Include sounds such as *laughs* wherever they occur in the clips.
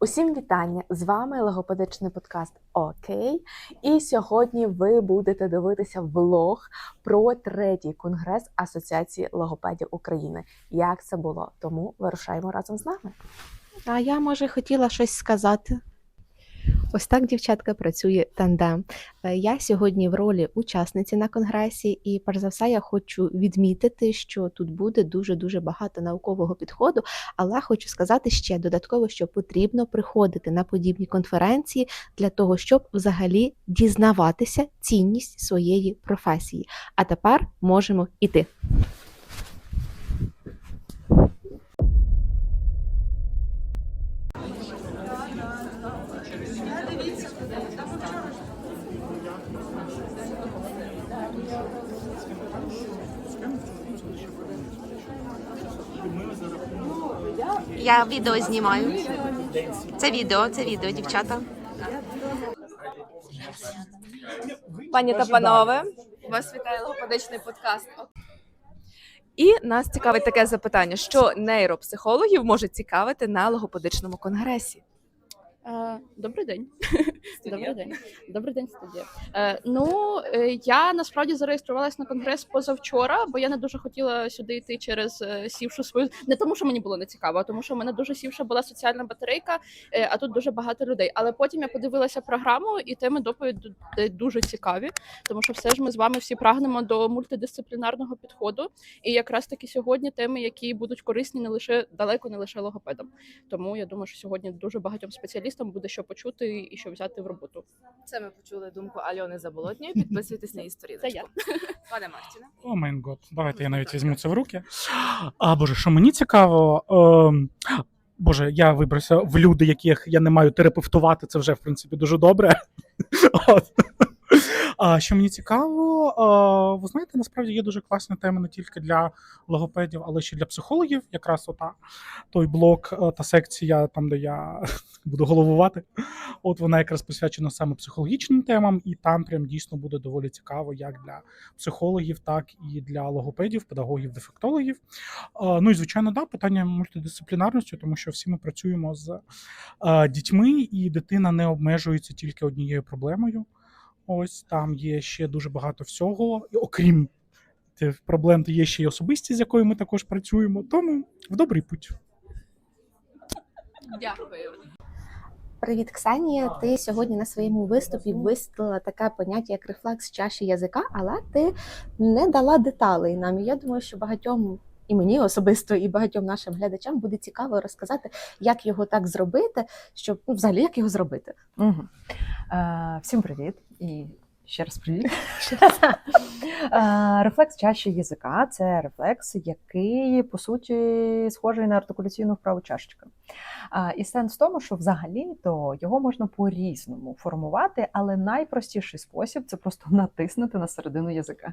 Усім вітання! З вами логопедичний подкаст Окей. І сьогодні ви будете дивитися влог про третій конгрес Асоціації логопедів України. Як це було? Тому вирушаємо разом з нами. А я, може, хотіла щось сказати. Ось так, дівчатка, працює тандем. Е, Я сьогодні в ролі учасниці на конгресі, і перш за все, я хочу відмітити, що тут буде дуже дуже багато наукового підходу. Але хочу сказати ще додатково, що потрібно приходити на подібні конференції для того, щоб взагалі дізнаватися цінність своєї професії. А тепер можемо іти. Я відео знімаю. Це відео, це відео, дівчата. Пані та панове, вас вітає логопедичний подкаст. І нас цікавить таке запитання: що нейропсихологів може цікавити на логопедичному конгресі? Е, Добрий день. Добрий день. Добрий день, студія. Е, ну е, я насправді зареєструвалася на конгрес позавчора, бо я не дуже хотіла сюди йти через сівшу свою. Не тому, що мені було не цікаво, а тому що в мене дуже сівша була соціальна батарейка, а тут дуже багато людей. Але потім я подивилася програму, і теми доповіді дуже цікаві, тому що все ж ми з вами всі прагнемо до мультидисциплінарного підходу. І якраз таки сьогодні теми, які будуть корисні не лише далеко, не лише логопедам. Тому я думаю, що сьогодні дуже багатьом спеціалістам буде що почути і що взяти в роботу. Це ми почули думку Альони Заболотньої. Підписуйтесь на її сторіночку. Це я. Пане Мартіне. О майн год, давайте я навіть візьму це в руки. А боже, що мені цікаво. Ем... Боже, я вибрався в люди, яких я не маю терапевтувати, це вже в принципі дуже добре. *laughs* От. Що мені цікаво, ви знаєте, насправді є дуже класна тема не тільки для логопедів, але ще для психологів. Якраз ота той блок е, та секція, там де я *laughs* буду головувати. От вона якраз присвячена саме психологічним темам, і там прям дійсно буде доволі цікаво, як для психологів, так і для логопедів, педагогів, дефектологів. Ну і звичайно, да, питання мультидисциплінарності, тому що всі ми працюємо з е, дітьми, і дитина не обмежується тільки однією проблемою. Ось там є ще дуже багато всього, і окрім тих проблем, то є ще й особистість, з якою ми також працюємо. Тому в добрий путь. Дякую. Привіт, Ксенія. Ти сьогодні на своєму виступі висвітлила таке поняття, як рефлекс чаші язика, але ти не дала деталей нам. І я думаю, що багатьом і мені особисто, і багатьом нашим глядачам буде цікаво розказати, як його так зробити, щоб ну, взагалі як його зробити. Угу. Е, всім привіт і ще раз привіт. Рефлекс чаші язика це рефлекс, який по суті схожий на артикуляційну вправу чашечка. І сенс в тому, що взагалі то його можна по-різному формувати, але найпростіший спосіб це просто *laughs* натиснути на середину язика.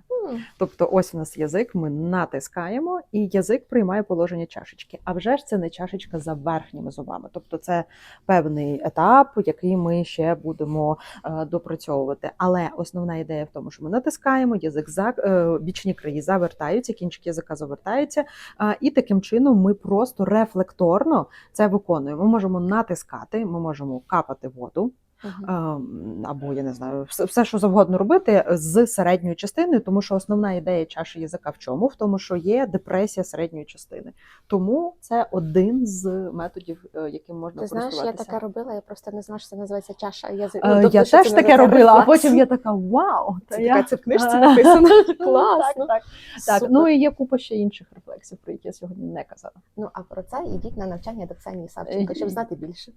Тобто, ось у нас язик, ми натискаємо, і язик приймає положення чашечки. А вже ж це не чашечка за верхніми зубами. Тобто, це певний етап, який ми ще будемо е, допрацьовувати. Але основна ідея в тому, що ми натискаємо, язик за е, бічні краї завертаються, кінчик язика завертається, е, і таким чином ми просто рефлекторно це виконуємо. Ми можемо натискати, ми можемо капати воду. Ем, або я не знаю, все, все, що завгодно робити з середньою частиною, тому що основна ідея чаші язика в чому? В тому, що є депресія середньої частини. Тому це один з методів, е, яким можна Ти знаєш, я таке робила, я просто не знала, що це називається чаша язика. Е, я теж таке робила, а потім я така вау, Це та така це в книжці написано. *laughs* Класно. Так, так. Супер. Ну і є купа ще інших рефлексів, про які я сьогодні не казала. Ну а про це йдіть на навчання до Ксенії Савченко, щоб знати більше.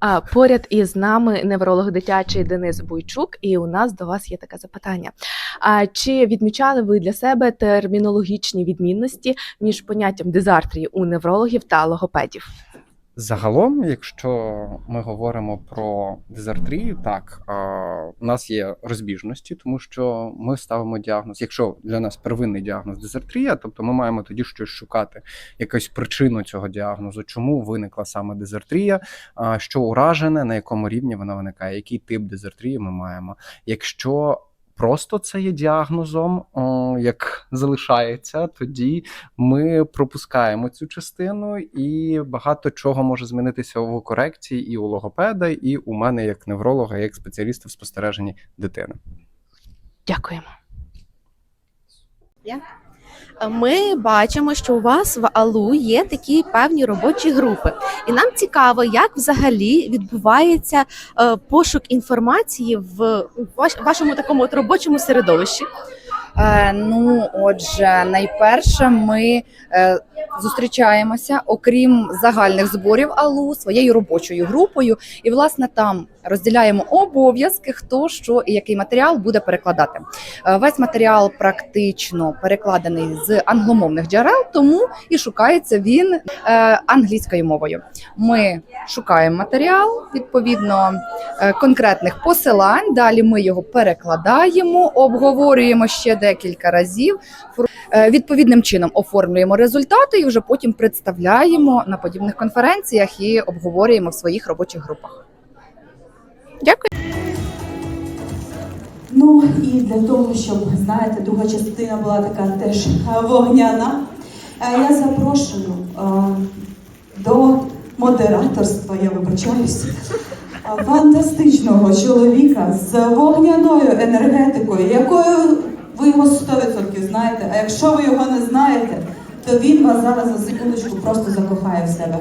А поряд із нами невролог дитячий Денис Буйчук, і у нас до вас є таке запитання. А чи відмічали ви для себе термінологічні відмінності між поняттям дизартрії у неврологів та логопедів? Загалом, якщо ми говоримо про дизартрію, так а, у нас є розбіжності, тому що ми ставимо діагноз. Якщо для нас первинний діагноз дизартрія, тобто ми маємо тоді щось шукати, якусь причину цього діагнозу, чому виникла саме дизартрія, а, що уражене, на якому рівні вона виникає, який тип дизартрії ми маємо. Якщо просто це є діагнозом, о, як залишається, тоді ми пропускаємо цю частину, і багато чого може змінитися у корекції і у логопеда, і у мене як невролога, як спеціаліста в спостереженні дитини. Дякуємо. Ми бачимо, що у вас в АЛУ є такі певні робочі групи, і нам цікаво, як взагалі відбувається е, пошук інформації в ваш- вашому такому от робочому середовищі. Е, ну, отже, найперше ми е, зустрічаємося, окрім загальних зборів АЛУ, своєю робочою групою, і власне там розділяємо обов'язки, хто що і який матеріал буде перекладати. Е, весь матеріал практично перекладений з англомовних джерел, тому і шукається він е, англійською мовою. Ми шукаємо матеріал відповідно е, конкретних посилань. Далі ми його перекладаємо, обговорюємо ще декілька разів. Відповідним чином оформлюємо результати і вже потім представляємо на подібних конференціях і обговорюємо в своїх робочих групах. Ну і для того, щоб знаєте, друга частина була така теж е, вогняна. е, Я запрошую е, до модераторства, я вибачаюсь, фантастичного чоловіка з вогняною енергетикою, якою ви його 100% знаєте. А якщо ви його не знаєте, то він вас зараз за секундочку просто закохає в себе.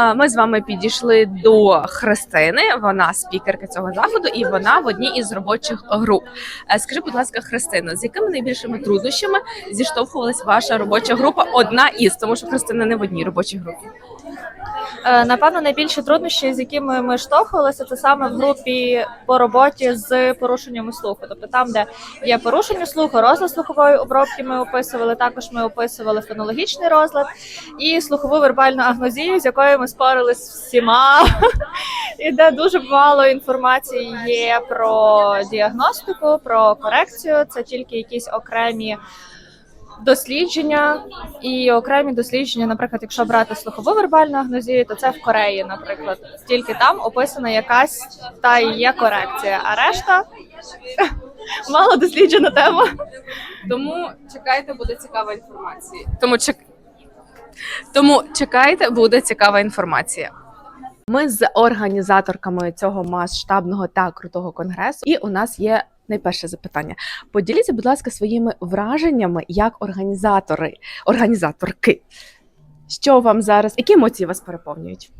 Ми з вами підійшли до Христини. Вона спікерка цього заходу, і вона в одній із робочих груп. Е, Скажи, будь ласка, Христина, з якими найбільшими труднощами зіштовхувалась ваша робоча група? Одна із, тому що Христина не в одній робочій групі. Е, Напевно, найбільші труднощі, з якими ми штовхувалися, це саме в групі по роботі з порушеннями слуху. Тобто там, де є порушення слуху, розлад слухової обробки ми описували. Також ми описували фонологічний розлад і слухову вербальну агнозію, з якою ми спорились всіма. І де дуже мало інформації є про діагностику, про корекцію. Це тільки якісь окремі. Дослідження і окремі дослідження, наприклад, якщо брати слухову вербальну агнозію, то це в Кореї, наприклад, тільки там описана якась та і є корекція, а решта *laughs* мало досліджена тема. Тому чекайте, буде цікава інформація. Тому чек... Тому чекайте, буде цікава інформація. Ми з організаторками цього масштабного та крутого конгресу, і у нас є найперше запитання. Поділіться, будь ласка, своїми враженнями як організатори, організаторки. Що вам зараз, які емоції вас переповнюють?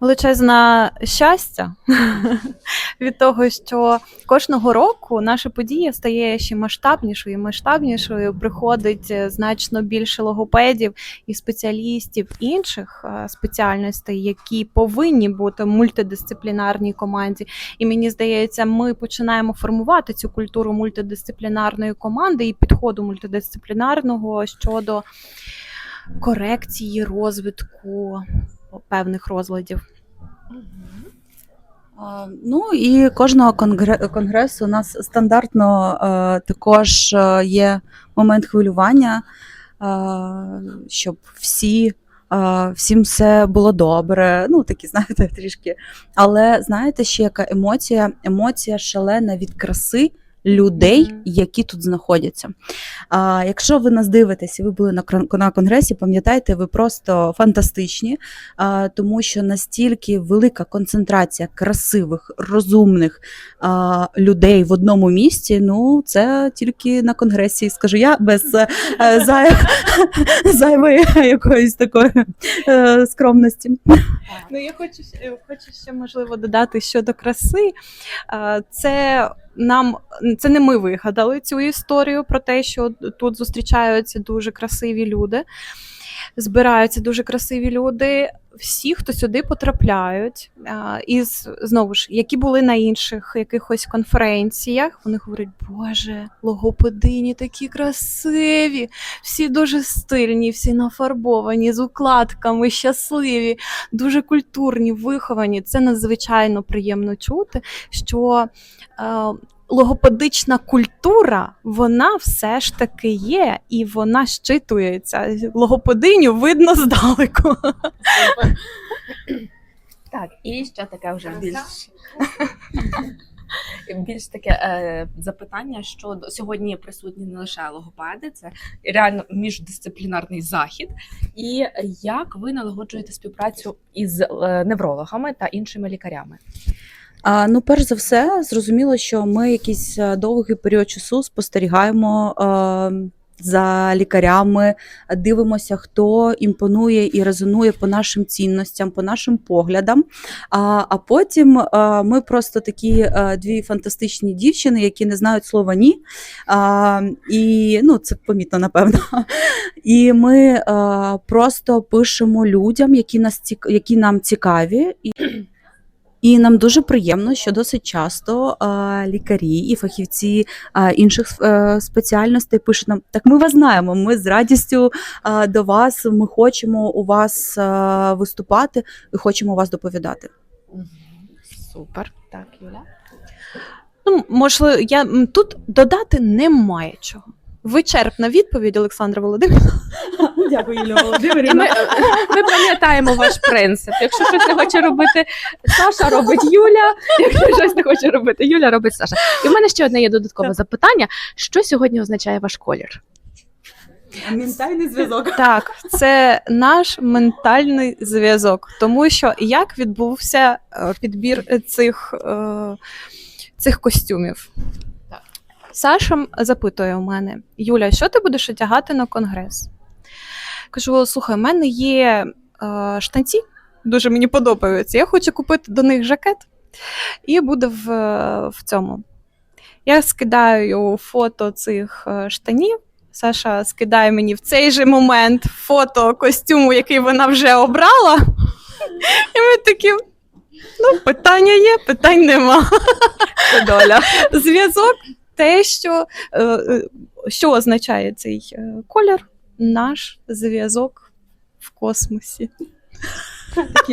Величезне щастя *laughs* від того, що кожного року наша подія стає ще масштабнішою і масштабнішою. Приходить е, значно більше логопедів і спеціалістів інших е, спеціальностей, які повинні бути в мультидисциплінарній команді. І мені здається, ми починаємо формувати цю культуру мультидисциплінарної команди і підходу мультидисциплінарного щодо корекції, розвитку певних розладів. Ну і кожного конгресу у нас стандартно е, також е, є момент хвилювання, е, щоб всі. Всім все було добре, ну такі, *laughs* знаєте, трішки. Але знаєте, ще яка емоція? Емоція шалена від краси людей, які тут знаходяться. А, якщо ви нас дивитесь і ви були на, на конгресі, пам'ятайте, ви просто фантастичні, тому що настільки велика концентрація красивих, розумних людей в одному місці. Ну, це тільки на конгресі, скажу я, без е, *laughs* зайвої якоїсь такої е, скромності. Ну, я хочу, ще- хочу ще можливо додати щодо краси. Е, Це нам це не ми вигадали цю історію про те, що тут зустрічаються дуже красиві люди. Збираються дуже красиві люди. Всі, хто сюди потрапляють, із знову ж, які були на інших якихось конференціях, вони говорять, Боже, логопедині такі красиві, всі дуже стильні, всі нафарбовані, з укладками, щасливі дуже культурні, виховані. Це надзвичайно приємно чути, що е, логопедична культура, вона все ж таки є, і вона щитується. Логопединю видно здалеку. Так, і ще таке вже більш більш таке е, запитання, що до- сьогодні присутні не лише логопеди, це реально міждисциплінарний захід. І як ви налагоджуєте співпрацю із е, неврологами та іншими лікарями? А, ну, перш за все, зрозуміло, що ми якийсь е, довгий період часу спостерігаємо е, за лікарями, дивимося, хто імпонує і резонує по нашим цінностям, по нашим поглядам. А, а потім е, ми просто такі е, дві фантастичні дівчини, які не знають слова ні. А, і ну, це помітно, напевно. І ми е, просто пишемо людям, які, нас які нам цікаві. І... І нам дуже приємно, що досить часто лікарі і фахівці інших е, спеціальностей пишуть нам: так ми вас знаємо. Ми з радістю до вас. Ми хочемо у вас виступати і хочемо у вас доповідати. Супер. Так, Юля. Ну, можливо, я тут додати немає чого. Вичерпна відповідь, Олександра Володимирівна. Дякую, Юлія Володимирівна. ми, *laughs* ми пам'ятаємо ваш принцип. Якщо щось не хоче робити Саша, робить Юля. Якщо щось не хоче робити Юля, робить Саша. І в мене ще одне є додаткове запитання: що сьогодні означає ваш колір? Ментальний зв'язок. Так, це наш ментальний зв'язок, тому що як відбувся е, підбір цих, е, цих костюмів? Саша запитує у мене: Юля, що ти будеш одягати на конгрес? Кажу: слухай, у мене є е, штанці, дуже мені подобаються. Я хочу купити до них жакет і буде в, в цьому. Я скидаю фото цих е, штанів. Саша скидає мені в цей же момент фото костюму, який вона вже обрала. *laughs* І ми такі. Ну, питання є, питань нема. Це доля. Зв'язок те, що, е, е, що означає цей е, колір, наш зв'язок в космосі.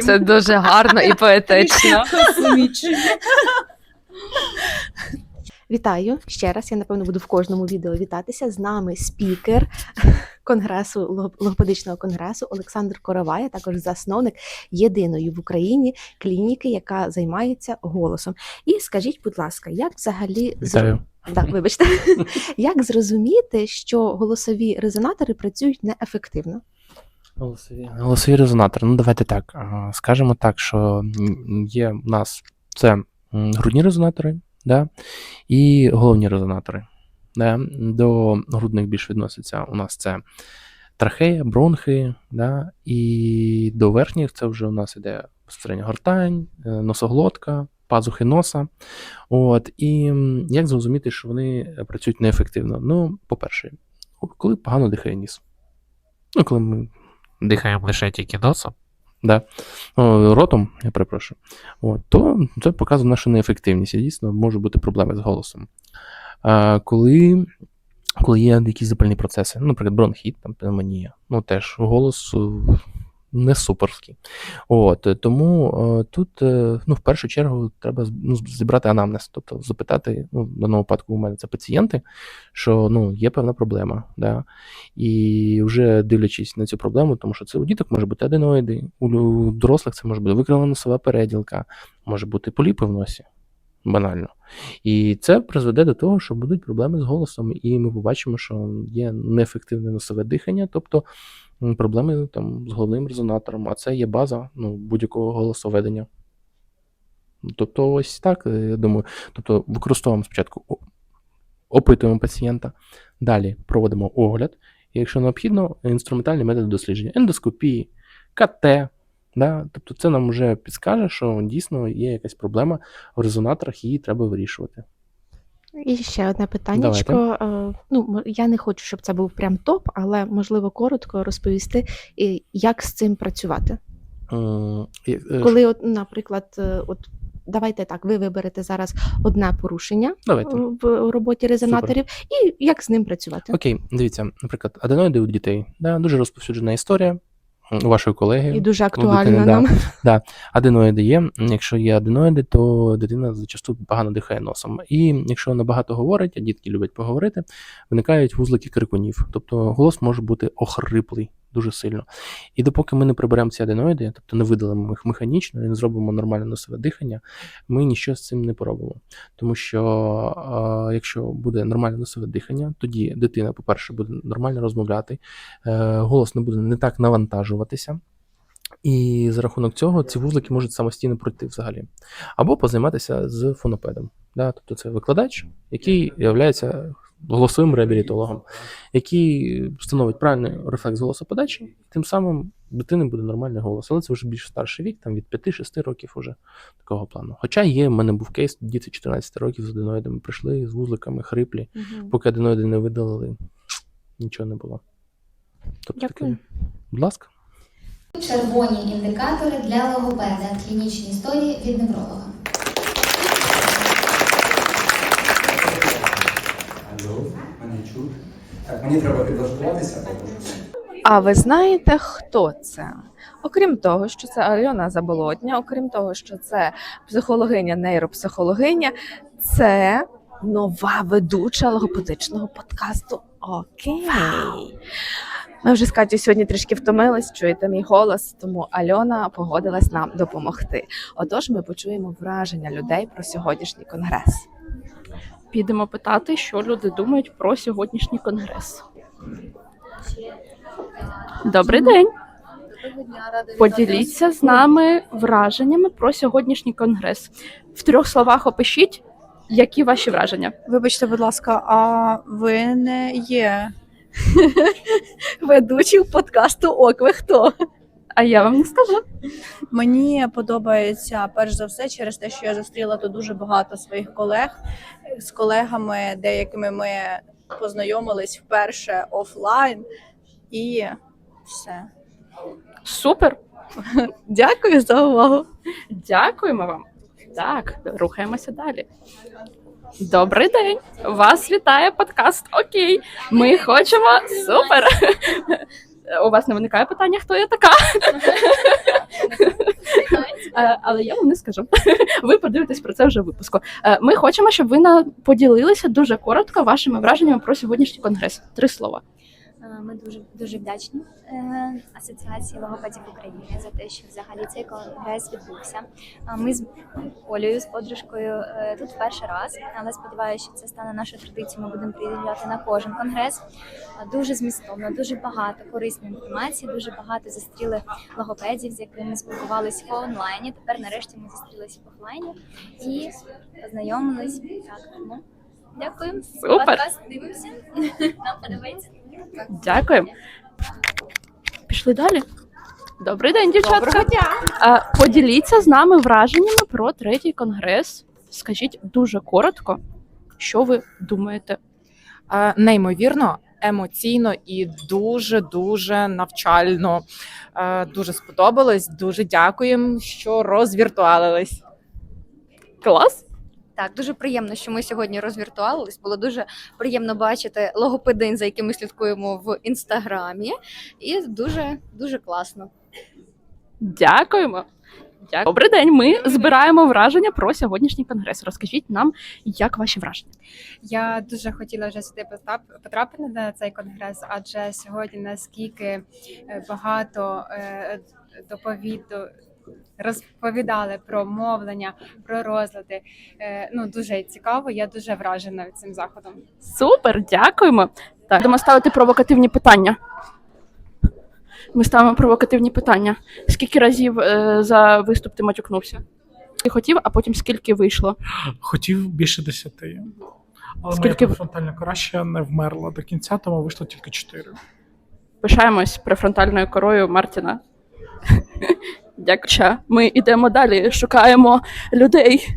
Це дуже гарно і поетично. Вітаю ще раз. Я напевно буду в кожному відео вітатися. З нами спікер конгресу лого- логопедичного конгресу Олександр Коровай, а також засновник єдиної в Україні клініки, яка займається голосом. І скажіть, будь ласка, як взагалі Вітаю. Да, вибачте, *laughs* як зрозуміти, що голосові резонатори працюють неефективно? Голосові, голосові резонатори. Ну, давайте так. Скажемо так, що є в нас це грудні резонатори, да, і головні резонатори. Да. До грудних більш відноситься у нас це трахея, бронхи, да, і до верхніх це вже у нас іде безпосередньо гортань, е, носоглотка, пазухи носа. От, і як зрозуміти, що вони працюють неефективно? Ну, по-перше, коли погано дихає ніс. Ну, коли ми дихаємо лише тільки носом, да, ротом, я перепрошую, от, то це показує нашу неефективність. І дійсно можуть бути проблеми з голосом. А, коли, коли є якісь запальні процеси, наприклад, бронхіт, там, пневмонія, ну теж голос не суперський. От, е, тому е, тут е, ну, в першу чергу треба ну, зібрати анамнез, тобто запитати, ну, в даному випадку у мене це пацієнти, що ну, є певна проблема. Да? І вже дивлячись на цю проблему, тому що це у діток може бути аденоїди, у дорослих це може бути викривлена носова переділка, може бути поліпи в носі, банально. І це призведе до того, що будуть проблеми з голосом, і ми побачимо, що є неефективне носове дихання, тобто проблеми там, з головним резонатором, а це є база ну, будь-якого голосоведення. Тобто, ось так, е, я думаю. Тобто, використовуємо спочатку опитуємо пацієнта, далі проводимо огляд, і якщо необхідно, інструментальні методи дослідження, ендоскопії, КТ. Да? Тобто це нам вже підскаже, що дійсно є якась проблема в резонаторах, її треба вирішувати. І ще одне питаннячко. Е, Ну, я не хочу, щоб це був прям топ, але можливо коротко розповісти, як з цим працювати. Е, Коли, от, наприклад, от давайте так, ви виберете зараз одне порушення Давайте. в роботі резонаторів, і як з ним працювати. Окей, дивіться, наприклад, аденоїди у дітей. Да, дуже розповсюджена історія вашої колеги. І дуже актуальна дитини, нам. Да, да. Аденоїди є. Якщо є аденоїди, то дитина зачасту погано дихає носом. І якщо вона багато говорить, а дітки люблять поговорити, виникають вузлики крикунів. Тобто голос може бути охриплий дуже сильно. І допоки ми не приберемо ці аденоїди, тобто не видалимо їх механічно і не зробимо нормальне носове дихання, ми нічого з цим не поробимо. Тому що е, якщо буде нормальне носове дихання, тоді дитина, по-перше, буде нормально розмовляти, е, голос не буде не так навантажуватися. І за рахунок цього ці вузлики можуть самостійно пройти взагалі. Або позайматися з фонопедом. Да? Тобто це викладач, який є голосовим реабілітологом, який встановить правильний рефлекс голосоподачі, і тим самим дитини буде нормальний голос. Але це вже більш старший вік, там від 5-6 років уже такого плану. Хоча є, в мене був кейс, діти 14 років з аденоїдами прийшли з вузликами, хриплі, поки аденоїди не видалили, нічого не було. Тобто, таке, будь ласка. Червоні індикатори для логопеда. Клінічні історії від невролога. Алло, мене чути. Так, мені треба підлаштуватися. А ви знаєте, хто це? Окрім того, що це Альона Заболотня, окрім того, що це психологиня, нейропсихологиня, це нова ведуча логопедичного подкасту. Окей. Ми вже з Катю сьогодні трішки втомились, чуєте мій голос, тому Альона погодилась нам допомогти. Отож, ми почуємо враження людей про сьогоднішній конгрес. Підемо питати, що люди думають про сьогоднішній конгрес. Добрий день. Поділіться з нами враженнями про сьогоднішній конгрес. В трьох словах опишіть, які ваші враження. Вибачте, будь ласка, а ви не є *laughs* ведучим подкасту Ок, ви хто? А я вам не скажу. Мені подобається перш за все через те, що я зустріла тут дуже багато своїх колег з колегами, деякими ми познайомились вперше офлайн, і все. Супер. Дякую за увагу. Дякуємо вам. Так, рухаємося далі. Добрий день! Вас вітає подкаст Окей. Ми хочемо супер. У вас не виникає питання, хто я така? *laughs* Е, Але я вам не скажу. *laughs* Ви подивитесь про це вже в випуску. Е, Ми хочемо, щоб ви поділилися дуже коротко вашими враженнями про сьогоднішній конгрес. Три слова. Ми дуже дуже вдячні е, Асоціації логопедів України за те, що взагалі цей конгрес відбувся. Ми з Олею, з подружкою, е, тут перший раз, але сподіваюся, що це стане нашою традицією. Ми будемо приїжджати на кожен конгрес. Дуже змістовно, дуже багато корисної інформації, дуже багато зустріли логопедів, з якими спілкувалися по онлайні. Тепер нарешті ми зустрілися в офлайні і познайомились. Так, тому дякую. Супер. Подкаст дивимося. *laughs* Нам подобається. Дякую. Пішли далі. Добрий день, дівчатка. Доброго дня. А, Поділіться з нами враженнями про третій конгрес. Скажіть дуже коротко, що ви думаєте. Неймовірно, емоційно і дуже дуже навчально. Дуже сподобалось. Дуже дякуємо, що розвіртуалились. Клас. Так, дуже приємно, що ми сьогодні розвіртуалились. Було дуже приємно бачити логопедин, за яким ми слідкуємо в інстаграмі, і дуже дуже класно. Дякуємо. Дякую. Добрий день. Ми збираємо враження про сьогоднішній конгрес. Розкажіть нам, як ваші враження. Я дуже хотіла вже сюди потрап- потрапити на цей конгрес, адже сьогодні наскільки е, багато е, доповіду. Розповідали про мовлення, про розлади. Е, Ну дуже цікаво. Я дуже вражена цим заходом. Супер, дякуємо. Так, будемо ставити провокативні питання. Ми ставимо провокативні питання. Скільки разів е, за виступ ти матюкнувся? Ти хотів, а потім скільки вийшло? Хотів більше десяти. Але Скільки моя фронтальна кора ще не вмерла до кінця, тому вийшло тільки чотири. Пишаємось префронтальною корою Мартіна. Дякую. Ми йдемо далі, шукаємо людей.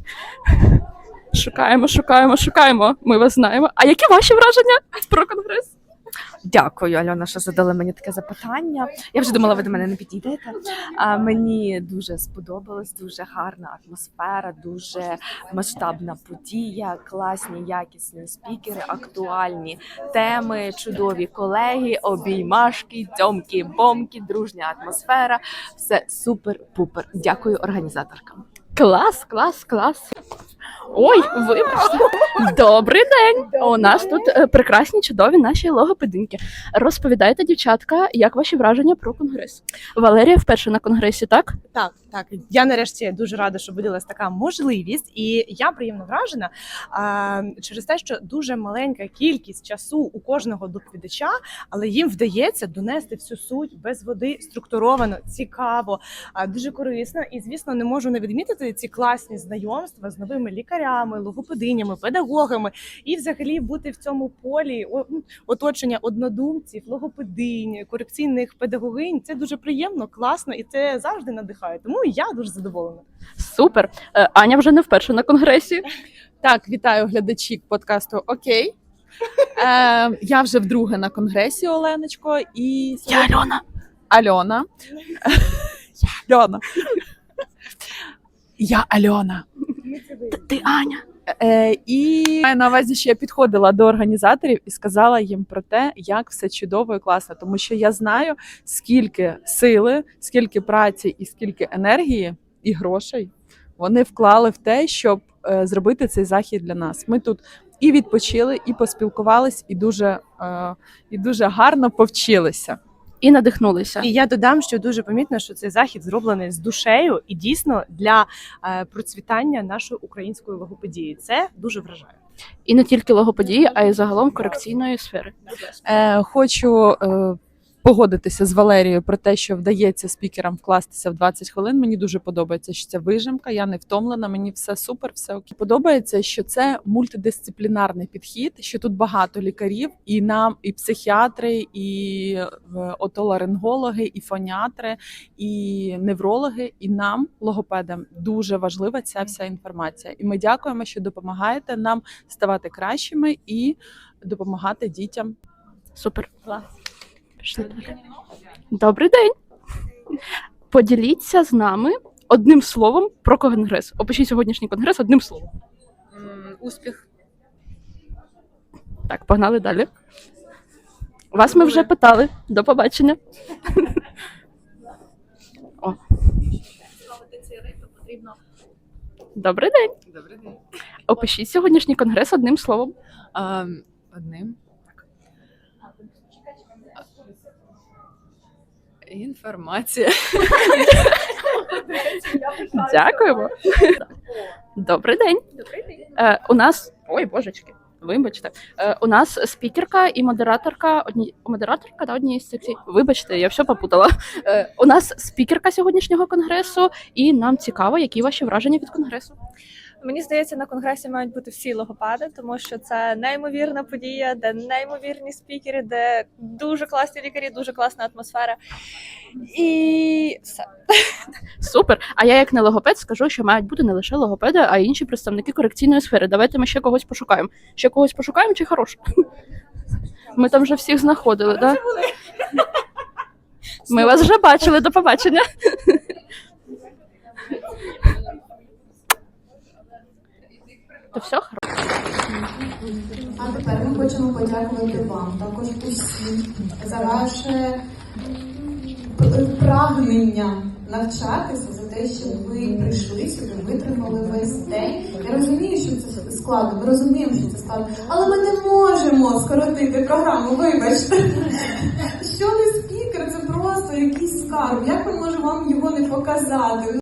Шукаємо, шукаємо, шукаємо. Ми вас знаємо. А які ваші враження про конгрес? Дякую, Альона, що задали мені таке запитання. Я вже думала, ви до мене не підійдете. А мені дуже сподобалась, дуже гарна атмосфера, дуже масштабна подія, класні, якісні спікери, актуальні теми, чудові колеги, обіймашки, дзьомки, бомки, дружня атмосфера. Все супер-пупер. Дякую організаторкам. Клас, клас, клас. Ой, вибачте. *laughs* Добрий день! У нас тут е, прекрасні, чудові наші логопединки. Розповідайте, дівчатка, як ваші враження про конгрес? Валерія вперше на конгресі, так? Так, так. Я нарешті дуже рада, що виділась така можливість, і я приємно вражена а, через те, що дуже маленька кількість часу у кожного доповідача, але їм вдається донести всю суть без води структуровано, цікаво, а, дуже корисно. І звісно, не можу не відмітити ці класні знайомства з новими лікарями, логопединями, педагогами, і взагалі бути в цьому полі оточення однодумців, логопединь, корекційних педагогинь. Це дуже приємно, класно і це завжди надихає. Тому я дуже задоволена. Супер. Е, Аня вже не вперше на конгресі. Так, вітаю глядачі подкасту Окей. Е, я вже вдруге на конгресі Оленочко і Я Альона. Альона. Я Альона. Я Альона. Ти Аня. Е, і маю на увазі, що я підходила до організаторів і сказала їм про те, як все чудово і класно, тому що я знаю, скільки сили, скільки праці і скільки енергії і грошей вони вклали в те, щоб е, зробити цей захід для нас. Ми тут і відпочили, і поспілкувались, і дуже, е, і дуже гарно повчилися. І надихнулися. І я додам, що дуже помітно, що цей захід зроблений з душею і дійсно для е, процвітання нашої української логопедії. Це дуже вражає. І не тільки логоподії, а й загалом корекційної сфери. Е, хочу е, погодитися з Валерією про те, що вдається спікерам вкластися в 20 хвилин. Мені дуже подобається, що це вижимка. Я не втомлена. Мені все супер, все окей. Подобається, що це мультидисциплінарний підхід, що тут багато лікарів, і нам, і психіатри, і е, отоларингологи, і фоніатри, і неврологи, і нам, логопедам, дуже важлива ця вся інформація. І ми дякуємо, що допомагаєте нам ставати кращими і допомагати дітям. Супер. Пішли далі. Добрий день. Поділіться з нами одним словом про конгрес. Опишіть сьогоднішній конгрес одним словом. Успіх. Так, погнали далі. Вас ми вже питали. До побачення. *laughs* О. Добрий день. Добрий день. Опишіть сьогоднішній конгрес одним словом. Одним. Інформація. Дякуємо. Добрий день. Е, у нас. Ой, божечки. Вибачте, Е, у нас спікерка і модераторка одні модераторка да, однієї з секцій. Вибачте, я все попутала. Е, у нас спікерка сьогоднішнього конгресу, і нам цікаво, які ваші враження від конгресу. Мені здається, на конгресі мають бути всі логопеди, тому що це неймовірна подія, де неймовірні спікери, де дуже класні лікарі, дуже класна атмосфера. І все. Супер. А я, як не логопед, скажу, що мають бути не лише логопеди, а й інші представники корекційної сфери. Давайте ми ще когось пошукаємо. Ще когось пошукаємо чи хороше? Ми там вже всіх знаходили, так? Ми вас вже бачили, до побачення. То все А тепер ми хочемо подякувати вам також усім за ваше прагнення навчатися, за те, що ви прийшли сюди, витримали весь день. Я розумію, що це складно, ми розуміємо, що це складно, але ми не можемо скоротити програму. Вибачте, що не спікер, це просто якийсь скарб. Як ми можемо вам його не показати?